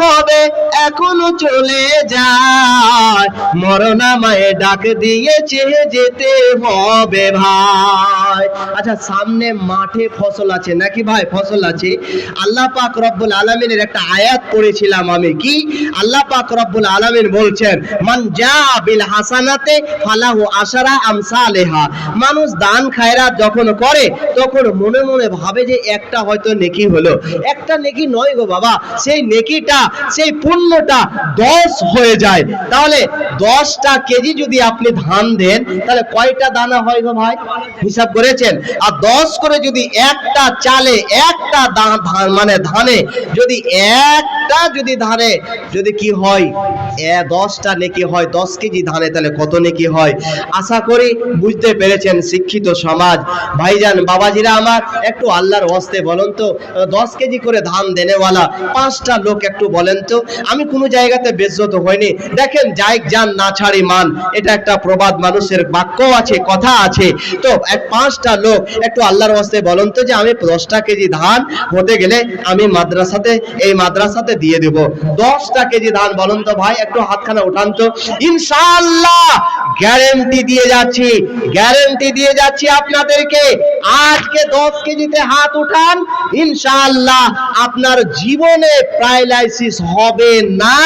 হবে। এখনও চলে যায়। মরণামায়ে ডাক দিয়েছে যেতে হবে ভাই। আচ্ছা সামনে মাঠে ফসল আছে নাকি ভাই? ফসল আছে। আল্লাহ পাক রব্বুল আলামিনের একটা আয়াত পড়েছিলাম আমি। কি? আল্লাহ পাক রব্বুল আলামিন বলছেন, মান যা বিল হাসানাতে ফালাহু আশারা আমসালেহা। মানুষ দান খায়রাত যখন করে, তখন মনে মনে ভাবে যে একটা হয়তো নেকি হলো। একটা নেকি নয় গো বাবা, সেই নেকিটা, সেই পুণ্যটা দশ হয়ে যায়। তাহলে দশটা কেজি যদি আপনি ধান দেন, তাহলে কয়টা দানা হয় গো ভাই? হিসাব করেছেন? আর দশ করে যদি একটা চালে একটা মানে ধানে যদি একটা যদি ধানে, যদি কি হয়? দশটা নেকি হয়, দশ কেজি ধানে, তাহলে কত নেকি হয়? আশা করি বুঝতে পেরেছেন শিক্ষিত সমাজ। ভাইজান, বাবাজিরা আমার, একটু আল্লাহর হস্তে বলেন তো, দশ কেজি করে ধান দেনেওয়ালা পাঁচটা লোক একটু বলেন তো। আমি কোনো জায়গাতে বেজ্জত হয়নি দেখেন যাই যান না ছাড়ি মান এটা একটা প্রবাদ মানুষের বাক্য আছে, কথা আছে। তো এক পাঁচটা লোক একটু আল্লাহর হস্তে বলেন তো যে আমি দশটা কেজি ধান হতে গেলে আমি মাদ্রাসাতে, এই মাদ্রাসাতে দিয়ে দেব। দশটা কেজি ধান বলুন তো ভাই, একটু হাতখানা উঠান তো। ইনশাআল্লাহ গ্যারেন্টি দিয়ে যাচ্ছি গ্যারেন্টি দিয়ে যাচ্ছি আপনাদেরকে। আজকে দশ কেজিতে হাত উঠান, ইনশাআল্লাহ আপনার জীবনে প্যারালাইসিস হবে না,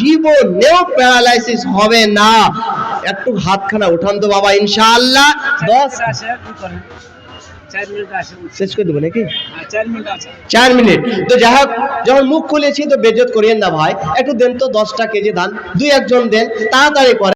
জীবনেও প্যারালাইসিস হবে না। একটু হাতখানা উঠান তো বাবা, ইনশাআল্লাহ। দশ মুখ খুলেছি তো বেজত করিয়েন না ভাই। একটু দেন তো দশটা কেজি ধান দুই একজন দেন, তাড়াতাড়ি করে